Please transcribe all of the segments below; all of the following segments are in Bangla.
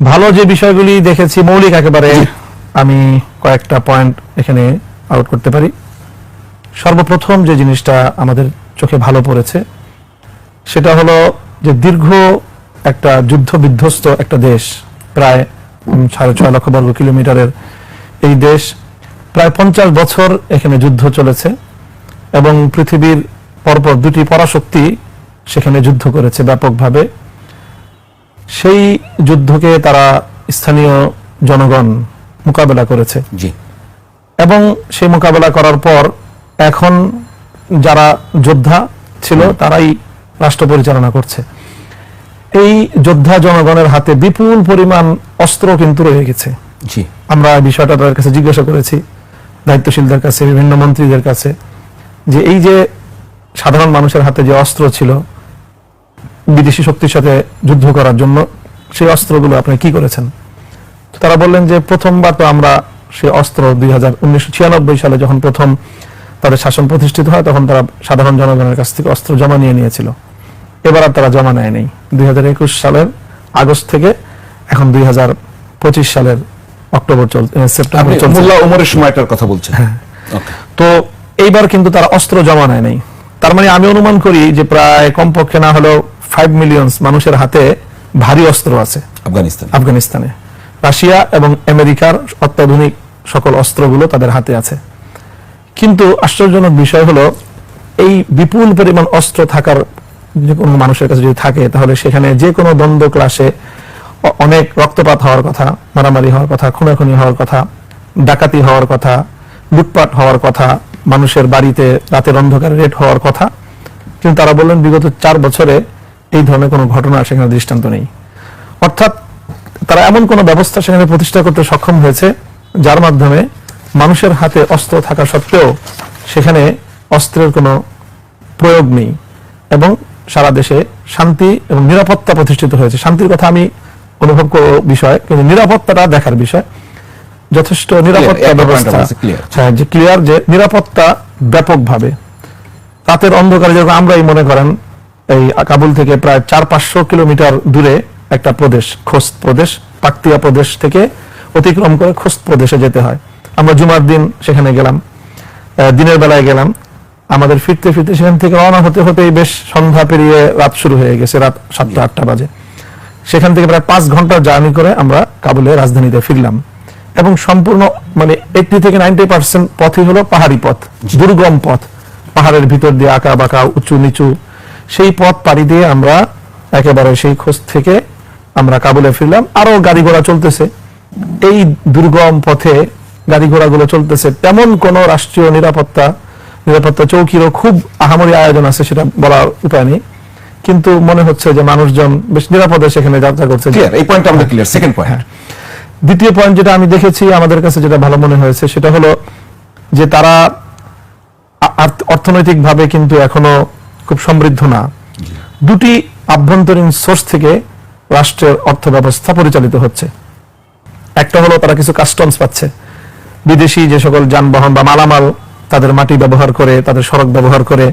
ভালো যে বিষয়গুলি দেখেছি মৌলিক একেবারে আমি কয়েকটা পয়েন্ট এখানে আউট করতে পারি। সর্বপ্রথম যে জিনিসটা আমাদের চোখে ভালো পড়েছে সেটা হলো যে দীর্ঘ একটা যুদ্ধ বিধ্বস্ত একটা দেশ প্রায় সাড়ে ছয় লক্ষ বর্গ কিলোমিটারের এই দেশ প্রায় পঞ্চাশ বছর এখানে যুদ্ধ চলেছে এবং পৃথিবীর পরপর দুটি পরাশক্তি সেখানে যুদ্ধ করেছে ব্যাপকভাবে। সেই যুদ্ধকে তারা স্থানীয় জনগণ মোকাবেলা করেছে। জি। এবং সেই মোকাবেলা করার পর এখন যারা যোদ্ধা ছিল তারাই রাষ্ট্র পরিচালনা করছে। এই যোদ্ধা জনগণের হাতে বিপুল পরিমাণ অস্ত্র কিন্তু রয়ে গেছে। জি। আমরা এই বিষয়টা তাদের কাছে জিজ্ঞাসা করেছি দায়িত্বশীলদের কাছে বিভিন্ন মন্ত্রীদের কাছে যে এই যে সাধারণ মানুষের হাতে যে অস্ত্র ছিল বিদেশি শক্তির সাথে যুদ্ধ করার জন্য সেই অস্ত্রগুলো আপনি কি করেছেন? তারা বললেন যে প্রথমবার তো আমরা সেই অস্ত্র দুই হাজার সালে যখন প্রথম তাদের শাসন প্রতিষ্ঠিত হয় তখন তারা সাধারণ জনগণের কাছ থেকে অস্ত্র জমা নিয়ে নিয়েছিল। এবার আর তারা জমা নেয় নেই। দুই সালের আগস্ট থেকে এখন দুই হাজার পঁচিশ সালের অক্টোবর সেপ্টেম্বর চলছে। মোল্লা ওমরের সময়টার কথা বলছেন। হ্যাঁ। তো এইবার কিন্তু তারা অস্ত্র জমা নেয় নাই। তার মানে আমি অনুমান করি যে প্রায় কমপক্ষে না হলেও ফাইভ মিলিয়ন মানুষের হাতে ভারী অস্ত্র আছে। আফগানিস্তান। আফগানিস্তানে। রাশিয়া এবং আমেরিকার অত্যাধুনিক সকল অস্ত্রগুলো তাদের হাতে আছে। কিন্তু আশ্চর্যজনক বিষয় হলো এই বিপুল পরিমাণ অস্ত্র থাকার যে কোনো মানুষের কাছে যদি থাকে তাহলে সেখানে যে কোনো দ্বন্দ্ব ক্লাসে অনেক রক্তপাত হওয়ার কথা মারামারি হওয়ার কথা খুনাখুনি হওয়ার কথা ডাকাতি হওয়ার কথা লুটপাট হওয়ার কথা মানুষের বাড়িতে রাতের অন্ধকারে রেট হওয়ার কথা। কিন্তু তারা বললেন বিগত চার বছরে এই ধরনের কোনো ঘটনা সেখানে দৃষ্টান্ত নেই। অর্থাৎ তারা এমন কোন ব্যবস্থা সেখানে প্রতিষ্ঠা করতে সক্ষম হয়েছে যার মাধ্যমে মানুষের হাতে অস্ত্র থাকা সত্ত্বেও সেখানে অস্ত্রের কোনো প্রয়োগ নেই এবং সারা দেশে শান্তি এবং নিরাপত্তা প্রতিষ্ঠিত হয়েছে। শান্তির কথা আমি অনুভব করব বিষয় কিন্তু নিরাপত্তাটা দেখার বিষয়। যথেষ্ট নিরাপত্তা ব্যবস্থা। হ্যাঁ যে ক্লিয়ার যে নিরাপত্তা ব্যাপকভাবে। রাতের অন্ধকারে যেরকম আমরাই মনে করেন এই কাবুল থেকে প্রায় চার পাঁচশো কিলোমিটার দূরে একটা প্রদেশ, খোস্ত প্রদেশ, পাকতিয়া প্রদেশ থেকে অতিক্রম করে খোস্ত প্রদেশে যেতে হয়। আমরা জুমার দিন সেখানে গেলাম দিনের বেলায় গেলাম। আমাদের ফিরতে ফিরতে সেখান থেকে রওনা হতে হতেই বেশ সন্ধ্যা পেরিয়ে রাত শুরু হয়ে গেছে, রাত সাতটা আটটা বাজে। সেখান থেকে প্রায় পাঁচ ঘণ্টার জার্নি করে আমরা কাবুলে রাজধানীতে ফিরলাম এবং সম্পূর্ণ মানে এইটি থেকে নাইনটি পার্সেন্ট পথই হলো পাহাড়ি পথ, দুর্গম পথ। পাহাড়ের ভিতর দিয়ে আঁকা বাঁকা, উঁচু নিচু সেই পথ পাড়ি দিয়ে আমরা একেবারে সেই খোঁজ থেকে আমরা কাবুলে ফিরলাম। আরও গাড়ি ঘোড়া চলতেছে। এই দুর্গম পথে গাড়ি ঘোড়াগুলো চলতেছে। তেমন কোন রাষ্ট্রীয় নিরাপত্তা নিরাপত্তা চৌকিরও খুব আহামরি আয়োজন আছে সেটা বলার উপায় নেই। কিন্তু মনে হচ্ছে যে মানুষজন বেশ নিরাপদে সেখানে যাত্রা করছে। এই আমাদের ক্লিয়ার সেকেন্ড পয়েন্ট। দ্বিতীয় পয়েন্ট যেটা আমি দেখেছি আমাদের কাছে যেটা ভালো মনে হয়েছে সেটা হলো যে তারা অর্থনৈতিক ভাবে কিন্তু এখনও খুব সমৃদ্ধ না। দুটি আভ্যন্তরীণ সোর্স থেকে রাষ্ট্রের অর্থ ব্যবস্থা পরিচালিত হচ্ছে। একটা হলো তারা কিছু কাস্টমস পাচ্ছে। বিদেশি যে সকল যানবাহন বা মালামাল তাদের মাটি ব্যবহার করে তাদের সড়ক ব্যবহার করে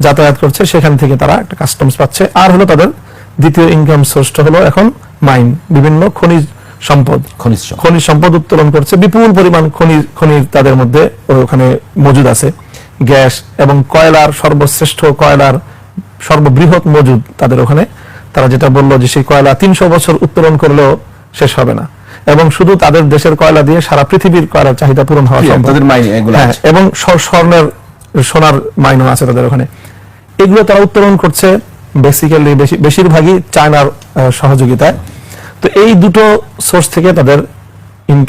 যাতায়াত করছে সেখান থেকে তারা একটা কাস্টমস পাচ্ছে। আর হলো তাদের দ্বিতীয় ইনকাম সোর্সটা হলো এখন মাইন বিভিন্ন খনিজ সম্পদ। খনিজ খনিজ সম্পদ উত্তোলন করছে। বিপুল পরিমাণ খনিজ খনিজ তাদের মধ্যে ওখানে মজুদ আছে। গ্যাস এবং কয়লার সর্বশ্রেষ্ঠ কয়লার সর্ববৃহৎ মজুদ তাদের ওখানে। তারা যেটা বলল যে সেই কয়লা তিনশো বছর উত্তোলন করলেও শেষ হবে না। এবং শুধু তাদের দেশের কয়লা দিয়ে সারা পৃথিবীর কয়লার চাহিদা পূরণ হওয়া মাইনে হ্যাঁ, এবং স্বর্ণের সোনার মাইনও আছে তাদের ওখানে। এগুলো তারা উত্তোলন করছে বেসিক্যালি বেশিরভাগই চায়নার সহযোগিতায়। তো এই দুটো সোর্স থেকে তাদের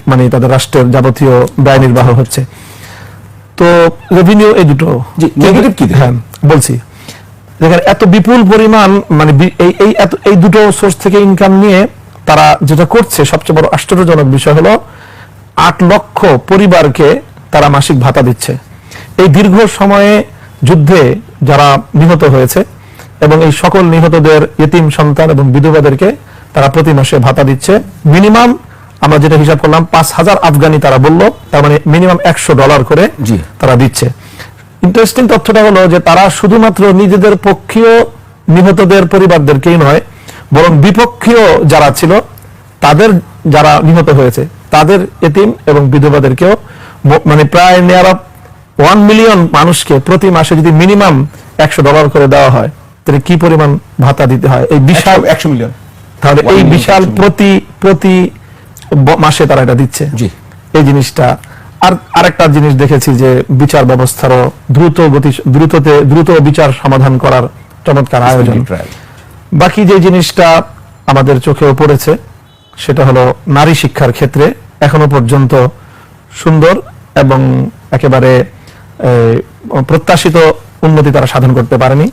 মানে তাদের রাষ্ট্রের যাবতীয় ব্যয় নির্বাহ হচ্ছে। তো রেভিনিউ এই দুটো। negative কি হ্যাঁ বলছি। দেখেন এত বিপুল পরিমাণ মানে এই এই এত এই দুটো সোর্স থেকে ইনকাম নিয়ে তারা যেটা করছে সবচেয়ে বড় আশ্চর্যজনক বিষয় হলো আট লক্ষ পরিবারকে তারা মাসিক ভাতা দিচ্ছে। এই দীর্ঘ সময়ে যুদ্ধে যারা নিহত হয়েছে এবং এই সকল নিহতদের এতিম সন্তান এবং বিধবাদেরকে তারা প্রতি মাসে ভাতা দিচ্ছে। মিনিমাম আমরা যেটা হিসাব করলাম পাঁচ হাজার আফগানি তারা বলল তার মানে মিনিমাম একশো ডলার করে তারা দিচ্ছে। ইন্টারেস্টিং তথ্যটা হলো যে তারা শুধুমাত্র নিজেদের পক্ষীয় নিহতদের পরিবারদেরকেই নয় বরং বিপক্ষীয় যারা ছিল তাদের যারা নিহত হয়েছে তাদের এতিম এবং বিধবাদেরকেও মানে প্রায় নিয়ার ওয়ান মিলিয়ন মানুষকে প্রতি মাসে যদি মিনিমাম একশো ডলার করে দেওয়া হয় তাহলে কি পরিমাণ ভাতা দিতে হয়? এই বিশাল একশো মিলিয়ন তাহলে এই বিশাল প্রতি প্রতি মাসে তারা এটা দিচ্ছে। জি। এই জিনিসটা। আর আরেকটা জিনিস দেখেছি যে বিচার ব্যবস্থারও দ্রুত গতি দ্রুততে দ্রুত বিচার সমাধান করার চমৎকার আয়োজন। বাকি যে জিনিসটা আমাদের চোখেও পড়েছে সেটা হলো নারী শিক্ষার ক্ষেত্রে এখনও পর্যন্ত সুন্দর এবং একেবারে প্রত্যাশিত উন্নতি তারা সাধন করতে পারেনি।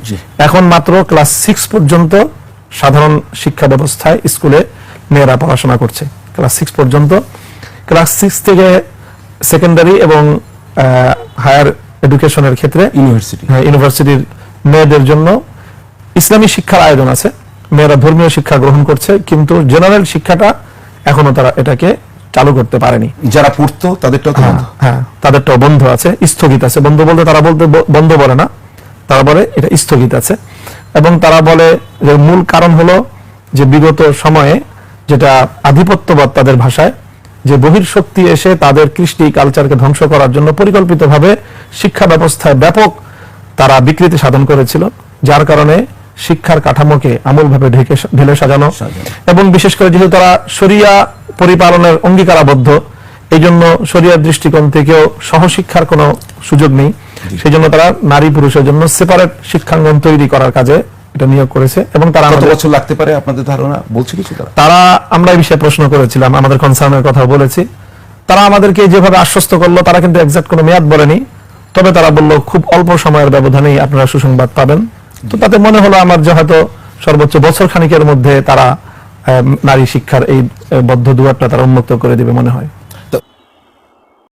এখন মাত্র ক্লাস সিক্স পর্যন্ত সাধারণ শিক্ষা ব্যবস্থায় স্কুলে মেয়েরা পড়াশোনা করছে। ক্লাস সিক্স পর্যন্ত। ক্লাস সিক্স থেকে সেকেন্ডারি এবং হায়ার এডুকেশনের ক্ষেত্রে ইউনিভার্সিটি হ্যাঁ, ইউনিভার্সিটির মেয়েদের জন্য ইসলামী শিক্ষার আয়োজন আছে। মেয়েরা ধর্মীয় শিক্ষা গ্রহণ করছে কিন্তু জেনারেল শিক্ষাটা এখনও তারা এটাকে চালু করতে পারেনি। যারা পড়তো তাদেরটাও তো হ্যাঁ। হ্যাঁ বন্ধ আছে স্থগিত আছে। বন্ধ বলতে তারা বলতে বন্ধ বলে না। তারা বলে এটা স্থগিত আছে। এবং তারা বলে যে মূল কারণ হলো যে বিগত সময়ে যেটা আধিপত্যবাদ তাদের ভাষায় যে বহির্শক্তি এসে তাদের কৃষ্টি কালচারকে ধ্বংস করার জন্য পরিকল্পিতভাবে শিক্ষা ব্যবস্থায় ব্যাপক তারা বিকৃতি সাধন করেছিল যার কারণে শিক্ষার কাঠামোকে আমূলভাবে ঢেকে ঢেলে সাজানো। এবং বিশেষ করে যেহেতু তারা শরিয়া পরিপালনের অঙ্গীকারাবদ্ধ এই জন্য শরিয়ার দৃষ্টিকোণ থেকেও সহশিক্ষার কোনো সুযোগ নেই সেই জন্য তারা নারী পুরুষের জন্য সেপারেট শিক্ষাঙ্গন তৈরি করার কাজে এটা নিয়োগ করেছে এবং তারা কত বছর লাগতে পারে আপনাদের ধারণা? বলছে কিছু তারা? তারা আমরা এই বিষয়ে প্রশ্ন করেছিলাম আমাদের কনসার্নের কথা বলেছি। তারা আমাদেরকে যেভাবে আশ্বস্ত করল তারা কিন্তু এক্সাক্ট কোনো মেয়াদ বলেনি। তবে তারা বলল খুব অল্প সময়ের ব্যবধানেই আপনারা সুসংবাদ পাবেন। তো তাতে মনে হলো আমার যে হয়তো সর্বোচ্চ বছর খানিকের মধ্যে তারা নারী শিক্ষার এই বদ্ধ দুয়ারটা তারা উন্মুক্ত করে দিবে মনে হয়।